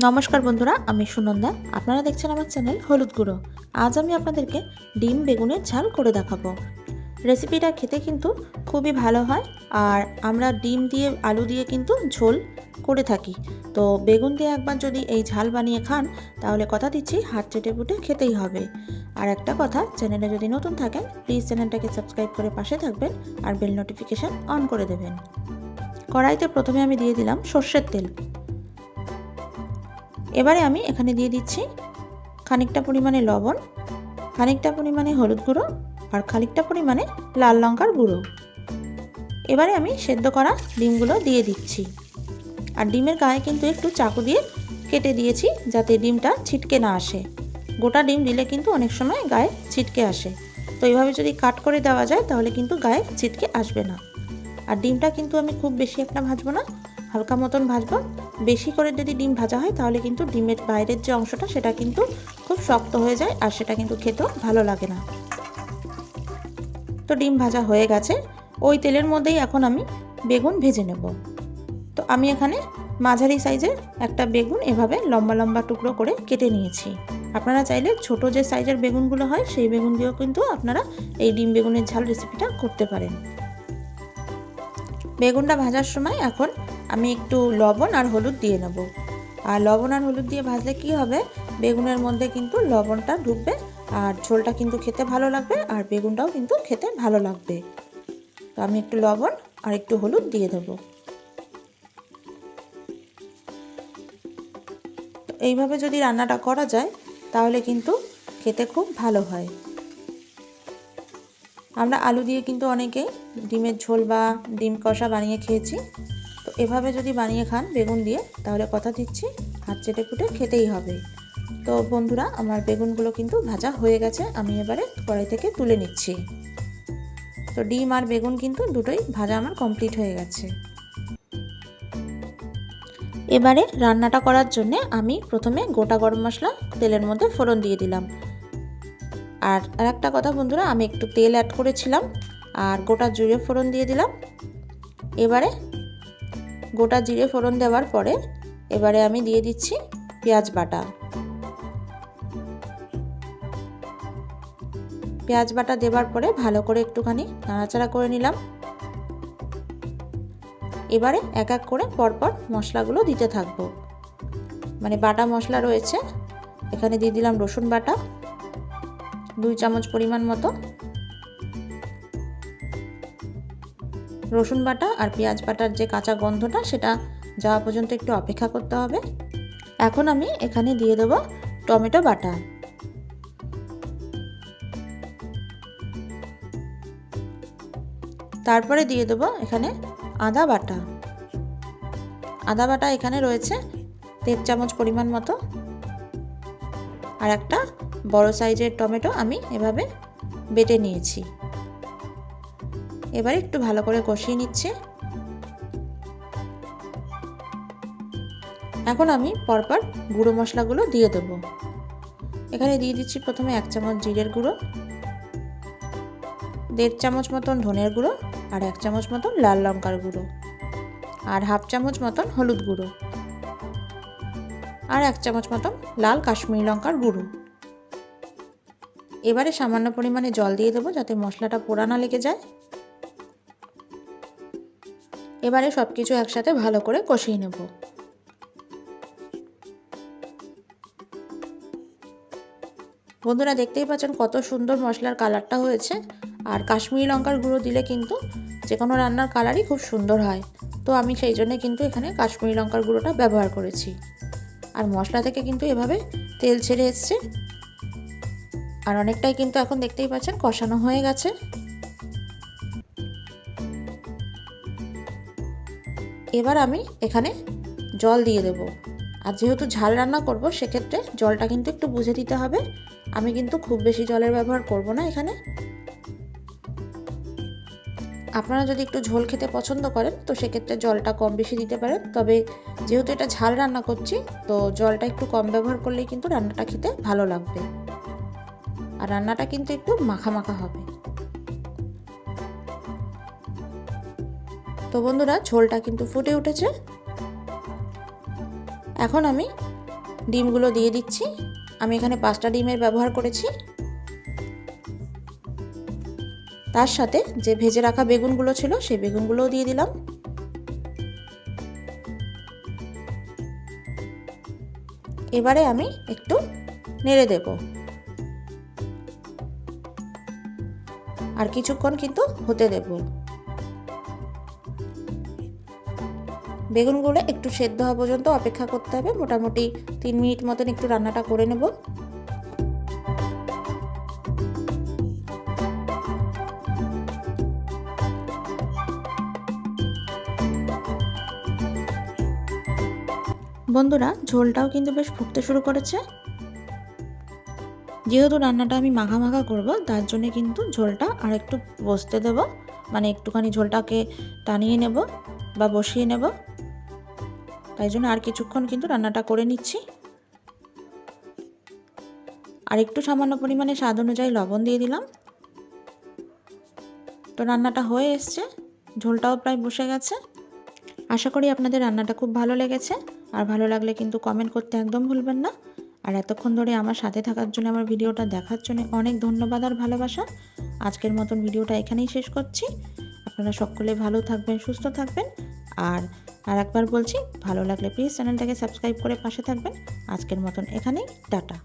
নমস্কার বন্ধুরা, আমি সুনন্দা। আপনারা দেখছেন আমার চ্যানেল হলুদ গুঁড়ো। আজ আমি আপনাদেরকে ডিম বেগুনের ঝাল করে দেখাবো। রেসিপিটা খেতে কিন্তু খুবই ভালো হয়, আর আমরা ডিম দিয়ে, আলু দিয়ে কিন্তু ঝোল করে থাকি। তো বেগুন দিয়ে একবার যদি এই ঝাল বানিয়ে খান, তাহলে কথা দিচ্ছি, হাত চেটে পুটে খেতেই হবে। আর একটা কথা, চ্যানেলে যদি নতুন থাকেন প্লিজ চ্যানেলটাকে সাবস্ক্রাইব করে পাশে থাকবেন, আর বেল নোটিফিকেশান অন করে দেবেন। কড়াইতে প্রথমে আমি দিয়ে দিলাম সর্ষের তেল। এবারে আমি এখানে দিয়ে দিচ্ছি খানিকটা পরিমাণে লবণ, খানিকটা পরিমাণে হলুদ গুঁড়ো আর খানিকটা পরিমাণে লাল লঙ্কার গুঁড়ো। এবারে আমি সেদ্ধ করা ডিমগুলো দিয়ে দিচ্ছি। আর ডিমের গায়ে কিন্তু একটু চাকু দিয়ে কেটে দিয়েছি যাতে ডিমটা ছিটকে না আসে। গোটা ডিম দিলে কিন্তু অনেক সময় গায়ে ছিটকে আসে। তো এইভাবে যদি কাট করে দেওয়া যায় তাহলে কিন্তু গায়ে ছিটকে আসবে না। আর ডিমটা কিন্তু আমি খুব বেশি একটা ভাজবো না। হালকা মতন ভাজবো। বেশি করে যদি ডিম ভাজা হয়, তাহলে কিন্তু ডিমের বাইরের যে অংশটা, সেটা কিন্তু খুব শক্ত হয়ে যায় আর সেটা কিন্তু খেতেও ভালো লাগে না। তো ডিম ভাজা হয়ে গেছে। ওই তেলের মধ্যেই এখন আমি বেগুন ভেজে নেব। তো আমি এখানে মাঝারি সাইজের একটা বেগুন এভাবে লম্বা লম্বা টুকরো করে কেটে নিয়েছি। আপনারা চাইলে ছোট যে সাইজের বেগুনগুলো হয়, সেই বেগুন দিয়েও কিন্তু আপনারা এই ডিম বেগুনের ঝাল রেসিপিটা করতে পারেন। বেগুনটা ভাজার সময় এখন আমি একটু লবণ আর হলুদ দিয়ে নেব। আর লবণ আর হলুদ দিয়ে ভাজলে কি হবে? বেগুনের মধ্যে কিন্তু লবণটা ঢুকবে আর ঝোলটা কিন্তু খেতে ভালো লাগবে আর বেগুনটাও কিন্তু খেতে ভালো লাগবে। তো আমি একটু লবণ আর একটু হলুদ দিয়ে দেব। এইভাবে যদি রান্নাটা করা যায়, তাহলে কিন্তু খেতে খুব ভালো হয়। আমরা আলু দিয়ে কিন্তু অনেকেই ডিমের ঝোল বা ডিম কষা বানিয়ে খেয়েছি। তো এভাবে যদি বানিয়ে খান বেগুন দিয়ে, তাহলে কথা দিচ্ছি, হাত চেটে ফুটে খেতেই হবে। তো বন্ধুরা, আমার বেগুনগুলো কিন্তু ভাজা হয়ে গেছে, আমি এবারে কড়াই থেকে তুলে নিচ্ছি। তো ডিম আর বেগুন কিন্তু দুটোই ভাজা আমার কমপ্লিট হয়ে গেছে। এবারে রান্নাটা করার জন্যে আমি প্রথমে গোটা গরম মশলা তেলের মধ্যে ফোড়ন দিয়ে দিলাম। আর আর একটা কথা বন্ধুরা, আমি একটু তেল অ্যাড করেছিলাম আর গোটা জিরে ফোড়ন দিয়ে দিলাম। এবারে গোটা জিরে ফোড়ন দেওয়ার পরে এবারে আমি দিয়ে দিচ্ছি পেঁয়াজ বাটা। পেঁয়াজ বাটা দেওয়ার পরে ভালো করে একটুখানি নাড়াচাড়া করে নিলাম। এবারে এক এক করে পরপর মশলাগুলো দিতে থাকব। মানে বাটা মশলা রয়েছে, এখানে দিয়ে দিলাম রসুন বাটা। দুই চামচ পরিমাণ মতো। রসুন বাটা আর পেঁয়াজ বাটার যে কাঁচা গন্ধটা, সেটা যাওয়া পর্যন্ত একটু অপেক্ষা করতে হবে। এখন আমি এখানে দিয়ে দেবো টমেটো বাটা। তারপরে দিয়ে দেবো এখানে আদা বাটা। আদা বাটা এখানে রয়েছে দেড় চামচ পরিমাণ মতো। আর একটা বড় সাইজের টমেটো আমি এভাবে বেটে নিয়েছি। এবার একটু ভালো করে কষিয়ে নিচ্ছি। এখন আমি পরপর গুঁড়ো মশলাগুলো দিয়ে দেব। এখানে দিয়ে দিচ্ছি প্রথমে এক চামচ জিরের গুঁড়ো, দেড় চামচ মতন ধনের গুঁড়ো আর এক চামচ মতন লাল লঙ্কার গুঁড়ো আর হাফ চামচ মতন হলুদ গুঁড়ো আর এক চামচ মতন লাল কাশ্মীরি লঙ্কার গুঁড়ো। এবারে সামান্য পরিমাণে জল দিয়ে দেবো যাতে মশলাটা পোড়া না লেগে যায়। এবারে সব কিছু একসাথে ভালো করে কষিয়ে নেব। বন্ধুরা দেখতেই পাচ্ছেন কত সুন্দর মশলার কালারটা হয়েছে। আর কাশ্মীরি লঙ্কার গুঁড়ো দিলে কিন্তু যে কোনো রান্নার কালারই খুব সুন্দর হয়। তো আমি সেই জন্যে কিন্তু এখানে কাশ্মীরি লঙ্কার গুঁড়োটা ব্যবহার করেছি। আর মশলা থেকে কিন্তু এভাবে তেল ছেড়ে এসছে। আর অনেকটাই কিন্তু এখন দেখতেই পাচ্ছেন কষানো হয়ে গেছে। এবার আমি এখানে জল দিয়ে দেব। আর যেহেতু ঝাল রান্না করব, সেক্ষেত্রে জলটা কিন্তু একটু বুঝে দিতে হবে। আমি কিন্তু খুব বেশি জলের ব্যবহার করব না এখানে। আপনারা যদি একটু ঝোল খেতে পছন্দ করেন, তো সেক্ষেত্রে জলটা কম বেশি দিতে পারেন। তবে যেহেতু এটা ঝাল রান্না করছি, তো জলটা একটু কম ব্যবহার করলেই কিন্তু রান্নাটা খেতে ভালো লাগবে। আর রান্নাটা কিন্তু একটু মাখা মাখা হবে। তো বন্ধুরা, ঝোলটা কিন্তু ফুটে উঠেছে। এখন আমি ডিমগুলো দিয়ে দিচ্ছি। আমি এখানে পাঁচটা ডিমের ব্যবহার করেছি। তার সাথে যে ভেজে রাখা বেগুনগুলো ছিল, সেই বেগুনগুলোও দিয়ে দিলাম। এবারে আমি একটু নেড়ে দেব। আর কিছুক্ষণ কিন্তু হতে দেব। বেগুনগুলো একটু সেদ্ধ হওয়া পর্যন্ত অপেক্ষা করতে হবে। মোটামুটি তিন মিনিট মতন একটু রান্নাটা করে নেব। বন্ধুরা, ঝোলটাও কিন্তু বেশ ফুটতে শুরু করেছে। যেহেতু রান্নাটা আমি মাখা মাখা করব, তার জন্য কিন্তু ঝোলটা আর একটু বসতে দেব। মানে একটুখানি ঝোলটাকে টানিয়ে নেব বা বসিয়ে নেব। তাই জন্য আর কিছুক্ষণ কিন্তু রান্নাটা করে নিচ্ছি। আর একটু সামান্য পরিমাণে স্বাদ অনুযায়ী লবণ দিয়ে দিলাম। তো রান্নাটা হয়ে এসছে, ঝোলটাও প্রায় বসে গেছে। আশা করি আপনাদের রান্নাটা খুব ভালো লেগেছে। আর ভালো লাগলে কিন্তু কমেন্ট করতে একদম ভুলবেন না। আর এতক্ষণ ধরে আমার সাথে থাকার জন্য আমার ভিডিওটা দেখার জন্য অনেক ধন্যবাদ আর ভালোবাসা। আজকের মতন ভিডিওটা এখানেই শেষ করছি। আপনারা সকলে ভালো থাকবেন, সুস্থ থাকবেন। আর আর একবার বলছি, ভালো লাগলে প্লিজ চ্যানেলটাকে সাবস্ক্রাইব করে পাশে থাকবেন। আজকের মতন এখানেই, টাটা।